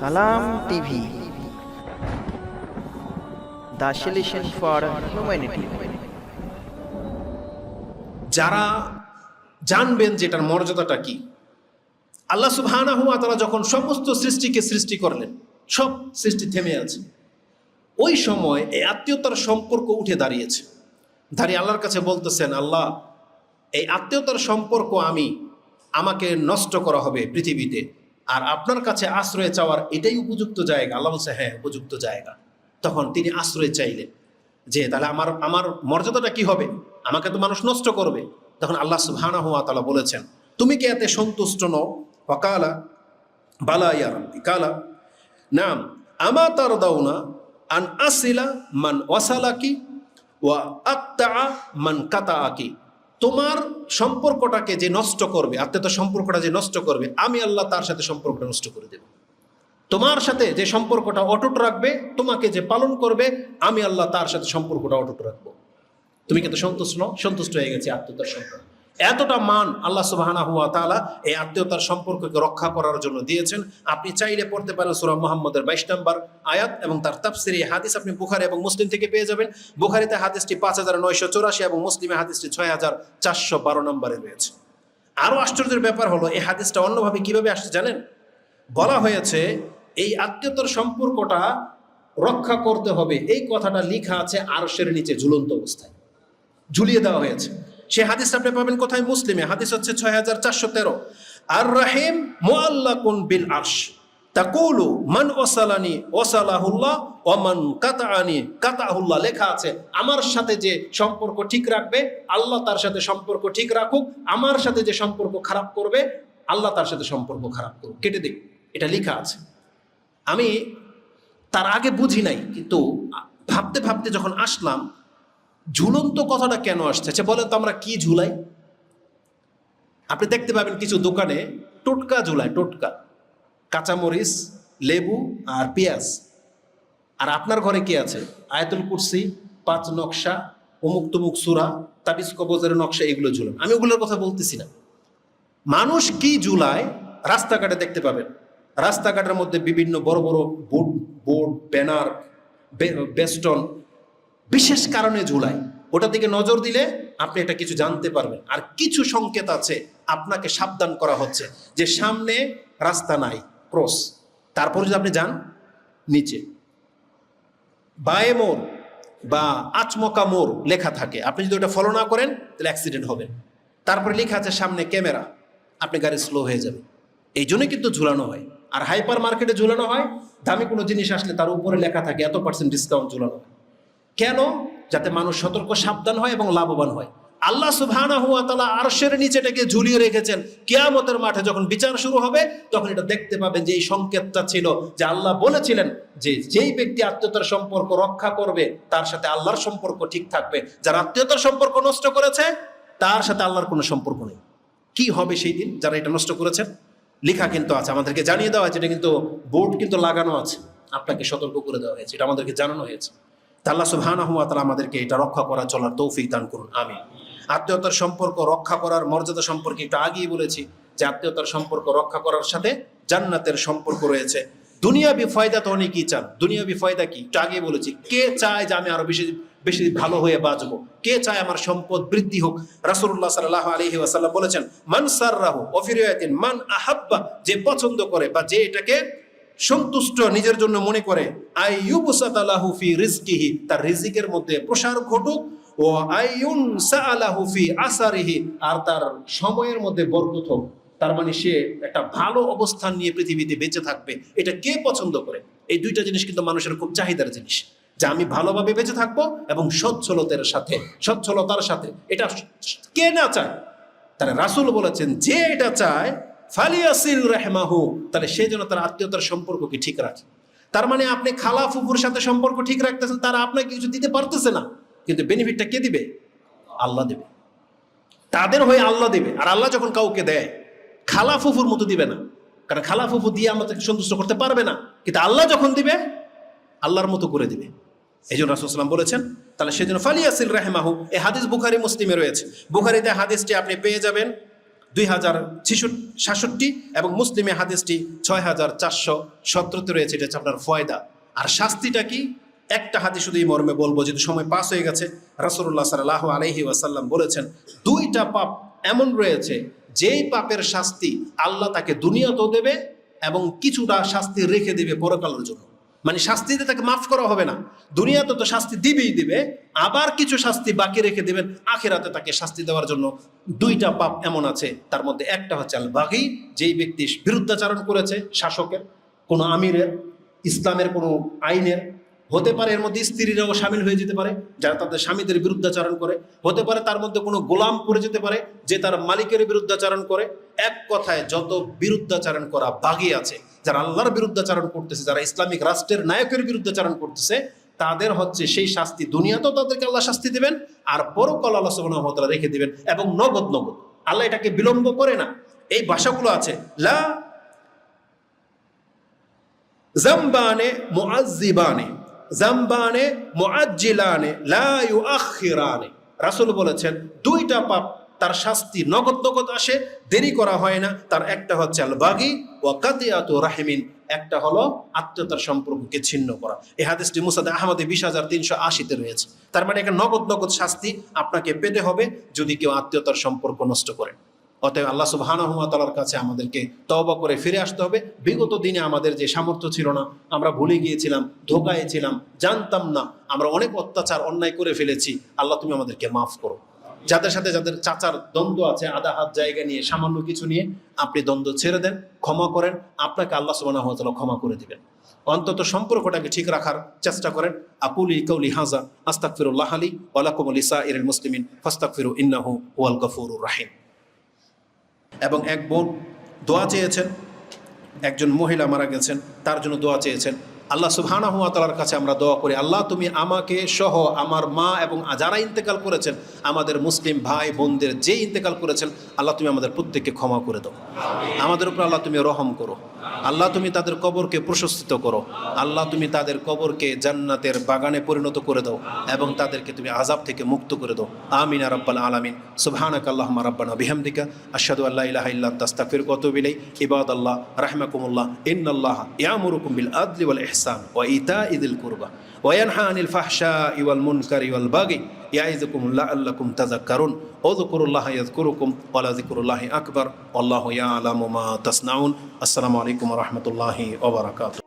সালাম টিভি। যারা জানবেন যে এটার মর্যাদাটা কি, আল্লাহ সুবহানাহু ওয়া তাআলা যখন সমস্ত সৃষ্টিকে সৃষ্টি করলেন, সব সৃষ্টি থেমে আছে। ওই সময় এই আত্মীয়তার সম্পর্ক উঠে দাঁড়িয়েছে। দাঁড়িয়ে আল্লাহর কাছে বলতেছেন, আল্লাহ, এই আত্মীয়তার সম্পর্ক আমি, আমাকে নষ্ট করা হবে পৃথিবীতে। আর আপনার কাছে আশ্রয় চাওয়ার এটাই উপযুক্ত জায়গা। আল্লাহ বলছে হ্যাঁ উপযুক্ত জায়গা। তখন তিনি আশ্রয় চাইলেন যে, তাহলে আমার আমার মর্যাদাটা কি হবে? আমাকে তো মানুষ নষ্ট করবে। তখন আল্লাহ সুবহানাহু হুয়া তালা বলেছেন, তুমি কি এতে সন্তুষ্ট নও? ওয়াকালা, বালা ইয়া কালা, নাম, আমা তার দাউনা আন আসিলা মান ওয়াসালাকি ওয়া আক্তা মান কাতাআকি। তোমার সম্পর্কটাকে যে নষ্ট করবে আত্মীয়তার সম্পর্কটা যে নষ্ট করবে, আমি আল্লাহ তার সাথে সম্পর্কটা নষ্ট করে দেব। তোমার সাথে যে সম্পর্কটা অটুট রাখবে, তোমাকে যে পালন করবে, আমি আল্লাহ তার সাথে সম্পর্কটা অটুট রাখব। তুমি কিন্তু সন্তুষ্ট সন্তুষ্ট হয়ে গেছে আত্মীয়তার সম্পর্ক। এতটা মান আল্লাহ সুবাহানা হুয়া তাআলা এই আত্মীয়তার সম্পর্ককে রক্ষা করার জন্য দিয়েছেন। আপনি চাইলে পড়তে পারেন সুরা মোহাম্মদের বাইশ নম্বর আয়াত এবং তার তাফসির। এই হাদিস আপনি বুখারি এবং মুসলিম থেকে পেয়ে যাবেন। বুখারিতে হাদিসটি পাঁচ হাজার নয়শো চৌরাশি এবং মুসলিমে হাদিসটি ছয় হাজার চারশো বারো নম্বরে রয়েছে। আরও আশ্চর্যের ব্যাপার হলো, এই হাদিসটা অন্যভাবে কীভাবে আসছে জানেন? বলা হয়েছে, এই আত্মীয়তার সম্পর্কটা রক্ষা করতে হবে। এই কথাটা লেখা আছে আরশের নিচে ঝুলন্ত অবস্থায়। ঝুলিয়ে দেওয়া হয়েছে। সে হাদিস আপনি পাবেন কোথায়? মুসলিমে। হাদিস হচ্ছে ছয় হাজার চারশো তেরো। আর রাহিম মোয়াল্লাকুন বিল আরশ। তাকুলু মান ওসালানি ওসালাহুল্লাহ ওমান কাতাআনি কাতাহুল্লাহ। লেখা আছে, আমার সাথে যে সম্পর্ক ঠিক রাখবে, আল্লাহ তার সাথে সম্পর্ক ঠিক রাখুক, আমার সাথে যে সম্পর্ক খারাপ করবে, আল্লাহ তার সাথে সম্পর্ক খারাপ করুক। কেটে দিক। এটা লেখা আছে। আমি তার আগে বুঝি নাই, কিন্তু ভাবতে ভাবতে যখন আসলাম ঝুলন্ত কথাটা কেন আসছে? আচ্ছা বলেন তো আমরা কি ঝুলাই? আপনি দেখতে পাবেন কিছু দোকানে টোটকা ঝুলায় টোটকা। কাঁচামরিচ, লেবু আর পেঁয়াজ। আর আপনার ঘরে কি আছে? আয়াতুল কুরসি, পাঁচ নকশা, অমুক তুমুক সুরা, তাবিজ কবজের নকশা, এগুলো ঝুলান। আমি ওগুলোর কথা বলতেছি না। মানুষ কি ঝুলায়? রাস্তাঘাটে দেখতে পাবেন। রাস্তাঘাটের মধ্যে বিভিন্ন বড় বড় বোর্ড বোর্ড ব্যানার বেস্টন বিশেষ কারণে ঝুলায়। ওটা দিকে নজর দিলে আপনি এটা কিছু জানতে পারবেন। আর কিছু সংকেত আছে, আপনাকে সাবধান করা হচ্ছে যে সামনে রাস্তা নাই, ক্রস। তারপর যদি আপনি যান, নিচে। বায়ে মোর বা আচমকা মোর লেখা থাকে। আপনি যদি ওটা ফলো না করেন, তাহলে অ্যাক্সিডেন্ট হবে। তারপরে লেখা আছে সামনে ক্যামেরা। আপনি গাড়ি স্লো হয়ে যাবে। এই জন্যই কিন্তু ঝুলানো হয়। আর হাইপার মার্কেটে ঝুলানো হয়। দামি কোনো জিনিস আসলে তার উপরে লেখা থাকে, এত পার্সেন্ট ডিসকাউন্ট ঝুলানো হয়। কেন? যাতে মানুষ সতর্ক, সাবধান হয় এবং লাভবান হয়। আল্লাহ সুবহানা হুয়া তালা আরশের নিচেটাকে ঝুলিয়ে রেখেছেন। কেয়ামতের মাঠে যখন বিচার শুরু হবে, তখন এটা দেখতে পাবেন যে এই সংকেতটা ছিল যে আল্লাহ বলেছিলেন যে যেই ব্যক্তি আত্মীয়তার সম্পর্ক রক্ষা করবে, তার সাথে আল্লাহর সম্পর্ক ঠিক থাকবে। যারা আত্মীয়তার সম্পর্ক নষ্ট করেছে, তার সাথে আল্লাহর কোনো সম্পর্ক নেই। কি হবে সেই দিন? যারা এটা নষ্ট করেছেন? লেখা কিন্তু আছে, আমাদেরকে জানিয়ে দেওয়া হয়েছে, এটা কিন্তু বোর্ড কিন্তু লাগানো আছে। আপনাকে সতর্ক করে দেওয়া হয়েছে, এটা আমাদেরকে জানানো হয়েছে। আল্লাহ ওয়া তাআলা আমাদেরকে এটা রক্ষা করা চলার তৌফিক দান করুন আমি আত্মীয়তার সম্পর্ক রক্ষা করার মর্যাদা সম্পর্কে একটু আগেই বলেছি যে আত্মীয়তার সম্পর্ক রক্ষা করার সাথে জান্নাতের সম্পর্ক রয়েছে। দুনিয়াবি ফয়দা তো অনেকেই চান, দুনিয়াবি ফয়দা কি? একটু আগেই বলেছি, কে চায় যে আমি আরও বেশি বেশি ভালো হয়ে বাঁচবো? কে চায় আমার সম্পদ বৃদ্ধি হোক? রাসূলুল্লাহ সাল্লাল্লাহু আলাইহি ওয়াসাল্লাম বলেছেন, মান সার রাহু অফিরিয়াতিন, মান আহাব্বা, যে পছন্দ করে বা যে এটাকে সন্তুষ্ট নিজের জন্য মনে করে, আইয়ুবসাতালাহু ফি রিজকিহি, তার রিজিকের মধ্যে প্রসার ঘটুক, ও আইয়ুন সাআলাহু আসারিহি, আর তার সময়ের মধ্যে বরকত হোক। তার মানে সে একটা ভালো অবস্থান নিয়ে পৃথিবীতে বেঁচে থাকবে। এটা কে পছন্দ করে? এই দুইটা জিনিস কিন্তু মানুষের খুব চাহিদার জিনিস। যে আমি ভালোভাবে বেঁচে থাকব এবং সচ্ছলতার সাথে সচ্ছলতার সাথে। এটা কে না চায়? তারা রাসূল বলেছেন, যে এটা চায় ফালিয়াসিল রেহমাহু, তাহলে সে যেন তার আত্মীয়তার সম্পর্ককে ঠিক রাখে। তার মানে আপনি খালা ফুফুর সাথে সম্পর্ক ঠিক রাখতেছেন, তারা আপনাকে কিছু দিতে পারতেছে না। কিন্তু বেনিফিটটা কে দিবে? আল্লাহ দেবে। তাদের হয়ে আল্লাহ দেবে। আর আল্লাহ যখন কাউকে দেয় খালা ফুফুর মতো দিবে না। কারণ খালা ফুফু দিয়ে আমাদেরকে সন্তুষ্ট করতে পারবে না। কিন্তু আল্লাহ যখন দিবে, আল্লাহর মতো করে দিবে। এই জন্য রাসুলাম বলেছেন, তাহলে সেজন্য ফালিয়াসিল রাহেমাহু, এই হাদিস বুখারি, মুসলিমে রয়েছে। বুখারিতে হাদিসটি আপনি পেয়ে যাবেন। দুই হাজার সাতষট্টি এবং মুসলিমে হাদিসটি ছয় হাজার চারশো সতেরোতে রয়েছে, এটা হচ্ছে আপনার ফয়দা। আর শাস্তিটা কি? একটা হাদিস শুধু এই মর্মে বলব, যেহেতু সময় পাস হয়ে গেছে, রাসূলুল্লাহ সাল্লাহ আলহি ওয়াসাল্লাম বলেছেন, দুইটা পাপ এমন রয়েছে, যেই পাপের শাস্তি আল্লাহ তাকে দুনিয়াতেও দেবে এবং কিছুটা শাস্তি রেখে দেবে পরকালের জন্য। মানে শাস্তি শাস্তিতে তাকে মাফ করা হবে না। দুনিয়াতে তো শাস্তি দিবেই দিবে, আবার কিছু শাস্তি বাকি রেখে দেবেন, আখেরাতে তাকে শাস্তি দেওয়ার জন্য দুইটা পাপ এমন আছে। তার মধ্যে একটা হচ্ছে আল বাগি যেই ব্যক্তি বিরুদ্ধাচারণ করেছে শাসকের, কোনো আমিরের, ইসলামের কোনো আইনের হতে পারে এর মধ্যে স্ত্রীরাও সামিল হয়ে যেতে পারে, যারা তাদের স্বামীদের বিরুদ্ধাচারণ করে। হতে পারে তার মধ্যে কোনো গোলাম পড়ে যেতে পারে, যে তার মালিকের বিরুদ্ধাচারণ করে। এক কথায় যত বিরুদ্ধাচারণ করা বাগি আছে, যারা আল্লাহর বিরুদ্ধাচারণ করতেছে, যারা ইসলামিক রাষ্ট্রের নায়কের বিরুদ্ধাচারণ করতেছে, তাদের হচ্ছে সেই শাস্তি দুনিয়াতেও তাদেরকে আল্লাহ শাস্তি দিবেন, আর পরকাল আল্লাহ সুবহানাহু রেখে দিবেন, এবং নগদ নগদ। আল্লাহ এটাকে বিলম্ব করে না। এই ভাষাগুলো আছে, লা জাম্বানে মুআজ্জিবানে। জাম্বানে, মুআজ্জিলানে, লা ইউআখিরানে। রাসূল বলেছেন, দুইটা পাপ তার শাস্তি নগদ নগদ আসে, দেরি করা হয় না। তার একটা হচ্ছে আল বাগি ওয়া কাতিয়াতু রাহিমিন। একটা হলো আত্মীয়তার সম্পর্ককে ছিন্ন করা। এই হাদিসটি মুসাদ আহমদে বিশ হাজার তিনশো আশিতে রয়েছে। তার মানে একটা নগদ নগদ শাস্তি আপনাকে পেতে হবে যদি কেউ আত্মীয়তার সম্পর্ক নষ্ট করে। অতএব আল্লাহ সুবাহানহমাতালার কাছে আমাদেরকে তওবা করে ফিরে আসতে হবে। বিগত দিনে আমাদের যে সামর্থ্য ছিল না, আমরা ভুলে গিয়েছিলাম, ধোকায় ছিলাম, জানতাম না, আমরা অনেক অত্যাচার, অন্যায় করে ফেলেছি। আল্লাহ, তুমি আমাদেরকে মাফ করো। যাদের সাথে যাদের চাচার দ্বন্দ্ব আছে, আধা হাত জায়গা নিয়ে, সামান্য কিছু নিয়ে, আপনি দ্বন্দ্ব ছেড়ে দেন, ক্ষমা করেন, আপনাকে আল্লাহ সুবাহ ক্ষমা করে দিবেন। অন্তত সম্পর্কটাকে ঠিক রাখার চেষ্টা করেন। আকুলি কৌলি হাজা আস্তাকফিরুল্লাহ আলী ওয়ালাকুম ইসা ইরুল মুসলিমিন ফাস্তাকফিরু ইন্নাহু ওয়াল গফুরুর রাহিম। এবং এক বোন দোয়া চেয়েছেন একজন মহিলা মারা গেছেন তার জন্য দোয়া চেয়েছেন। আল্লাহ সুবহানা হুয়া তালার কাছে আমরা দোয়া করি আল্লাহ তুমি আমাকে সহ আমার মা এবং যারা ইন্তেকাল করেছেন আমাদের মুসলিম ভাই বোনদের যে ইন্তেকাল করেছেন আল্লাহ তুমি আমাদের প্রত্যেককে ক্ষমা করে দাও। আমাদের উপর আল্লাহ তুমি রহম করো। আল্লাহ তুমি তাদের কবরকে প্রশস্তিত করো। আল্লাহ তুমি তাদের কবরকে জান্নাতের বাগানে পরিণত করে দাও এবং তাদেরকে তুমি আজাব থেকে মুক্ত করে দাও। আমিন রাব্বাল আলামিন। সুবহানাক আল্লাহুম্মা রাব্বানা বিহামদিকা। আশহাদু আল্লা ইলাহা ইল্লা আনতা। আস্তাগফিরুকা ওয়া আতুবু ইলাইক। ইবাদাল্লাহ রাহমাকুমুল্লাহ। ইন্নাল্লাহা ইয়ামুরুকুম বিল আদলি ওয়াল ইহসান। الإحسان وإيتاء ذي القربى وينهى عن الفحشاء والمنكر والبغي يعظكم لعلكم تذكرون اذكروا الله يذكركم ولذكر الله أكبر والله يعلم ما تصنعون السلام عليكم ورحمة الله وبركاته